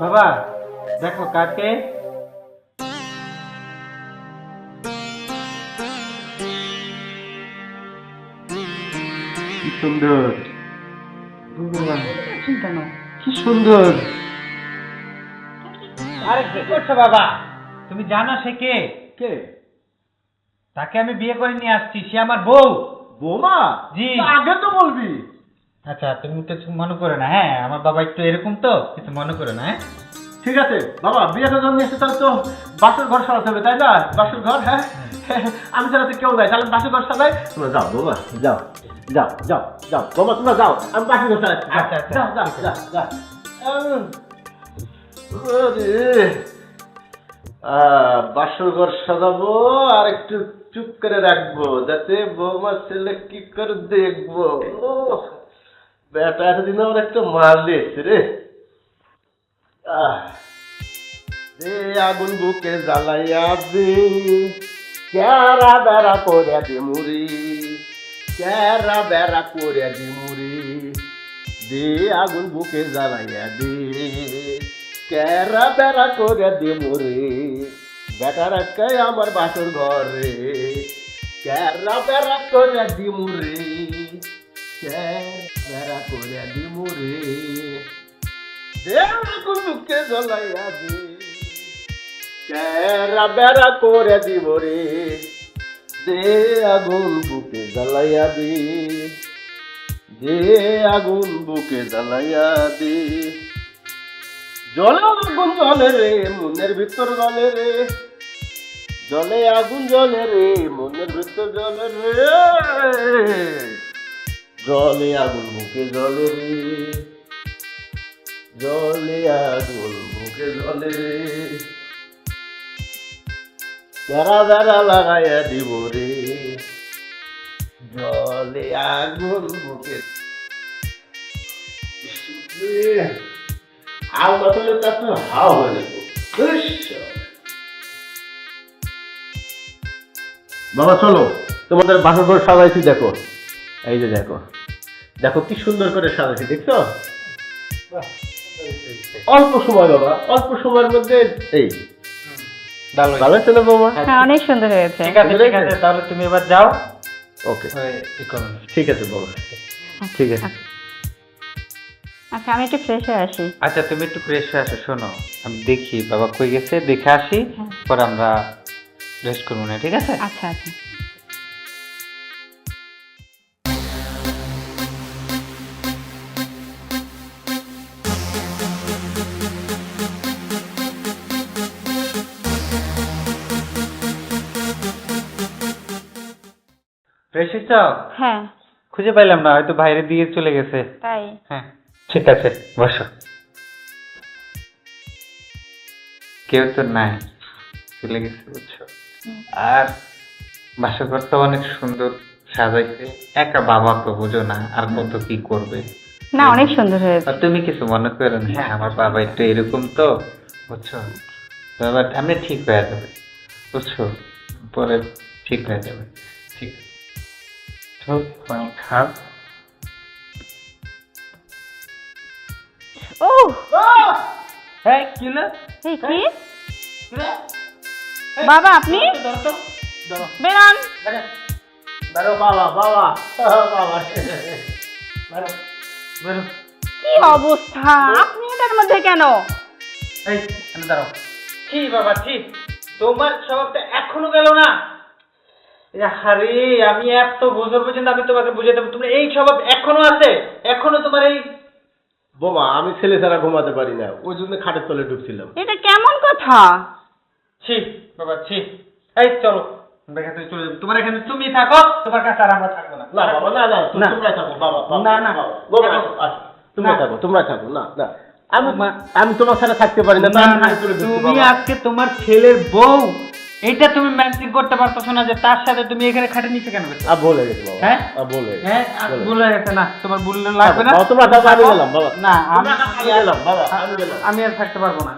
বাবা দেখো কাকে। কি সুন্দর। কি সুন্দর। আরে কি করছ বাবা? তুমি জানো সে কে? কে? তাকে আমি বিয়ে করে নিয়ে আসছি সে আমার বউ। বোমা? জি। আগে তো বলবি। আচ্ছা তুমি কিছু মনে করো না হ্যাঁ? আমার বাবা একটু এরকম তো কিছু মনে করো না হ্যাঁ? ঠিক আছে বাবা বিয়েটা জন্য এসে তাহলে তো বাসর ঘর সারাতে হবে তাই না? বাসর ঘর হ্যাঁ? আমি ছাড়া তো কেউ নাই তাহলে বাসর ঘর সারাই তোমরা যাও বাবা যাও যাও যাও যাও বাবা তোমরা যাও আমি বাসর ঘর সারাচ্ছি আচ্ছা, আচ্ছা। যাও যাও যাও যাও। উম, আহ, বাসর ঘর সাজাবো আর একটু চুপ করে রাখব যাতে বৌমা ছেলে কি করে দেখব? ও বেটা এতদিন আমার একটা মাল দিয়েছে রে। দে আগুন বুকে জ্বালাইয়া দে ক্যারা বেড়া করে দি মুড়ি ক্যারা বেড়া করে দি মুড়ি। দে আগুন বুকে জ্বালাইয়া দে ক্যারা বেড়া করে দি মুড়ি। বেটার একটাই আমার বাসর ঘরে ক্যারা বেড়া করে দি মুড়ি ক্যারা করে দি মুড়ি দে আগুন বুকে জ্বালাইয়া দে। বেড়া করে দিব রে। দে আগুন বুকে জ্বালাইয়া দে। দে আগুন বুকে জ্বালাইয়া দে। জলে আগুন জলে রে, মনের ভিতর জলে রে। জলে আগুন জলে রে, মনের ভিতর জলে রে। জলে আগুন, মুখে জলে রে। জলে আগুন, মুখে জলে রে। বেড়া বেড়া লাগাইয়া দিব রে? জলে আগুন, মুখে বাবা, চলো, তোমাদের বাসা ঘর সাজাইছি, দেখো। এই যে দেখো। দেখো কি সুন্দর করে সাজাইছি দেখছ? অল্প সময় বাবা অল্প সময়ের মধ্যে এই ভালো ভালো হয়েছে না বাবা হ্যাঁ অনেক সুন্দর হয়েছে। ঠিক আছে ঠিক আছে তাহলে তুমি এবার যাও। ওকে। ঠিক আছে বাবা ঠিক আছে। আচ্ছা। আমি একটু ফ্রেশ হয়ে আসি। আচ্ছা তুমি একটু ফ্রেশ হয়ে আসো শোনো। আমি দেখি বাবা কই গেছে দেখে আসি হ্যাঁ। পরে আমরা রেস্ট করব না ঠিক আছে? আচ্ছা আচ্ছা। হয়েছাও হ্যাঁ। খুঁজে পাইলাম না হয়তো বাইরে দিয়ে চলে গেছে। তাই। হ্যাঁ ঠিক আছে বসো। কেউ তো নাই চলে গেছে বুঝছ? আর বাসাঘরটা অনেক সুন্দর সাজাইছে। একা বাবা তো বুঝো না আর কত কি করবে। না অনেক সুন্দর হয়েছে। আর তুমি কিছু মনে করো না? হ্যাঁ। আমার বাবা একটু এরকম তো বুঝছ? বাবা আমি ঠিক হয়ে যাবে বুঝছ? পরে ঠিক হয়ে যাবে ঠিক আছে তো পানি খাও ও হ্যাঁ কি না এই কি বাবা আপনি বেরান। দাঁড়ো বাবা বাবা। বাবা কি অবস্থা? আপনি এটার মধ্যে কেন? এই দাঁড়াও। ছি বাবা ছি। তোমার স্বভাবটা এখনও গেল না। আরে আমি এত বছর পর্যন্ত আমি তোমাকে বুঝাতে তোমার এই স্বভাব এখনও আছে? এখনও তোমার এই বোমা আমি ছেলে ছাড়া ঘুমাতে পারি না। ওই জন্য খাটের তলে ঢুকছিলাম। এটা কেমন কথা? ছি বাবা ছি। এই চলো। আমরা এখান থেকে চলে যাব। তোমার এখানে তুমি থাকো। তোমার কাছে আর আমরা থাকব না। না বাবা না না না। তোমরা থাকো বাবা না, না। বাবা, বাবা, থাকো। আচ্ছা, তোমরা থাকো তোমরা থাকো না না। আমি মা- আমি তোমার ছাড়া থাকতে পারি না তুমি আজকে তোমার ছেলের বউ। এটা তুমি ম্যানেজিং করতে পারতেছো না যে তার সাথে তুমি এখানে খাটে নিচে কেন বসে? আ, বলে গেছে বাবা হ্যাঁ? আ, বলে হ্যাঁ আর বলে। গেছে না তোমার বললে লাগবে না তোমরা থাকো আমি গেলাম বাবা না আমি গেলাম বাবা আমি গেলাম আমি আর থাকতে পারব না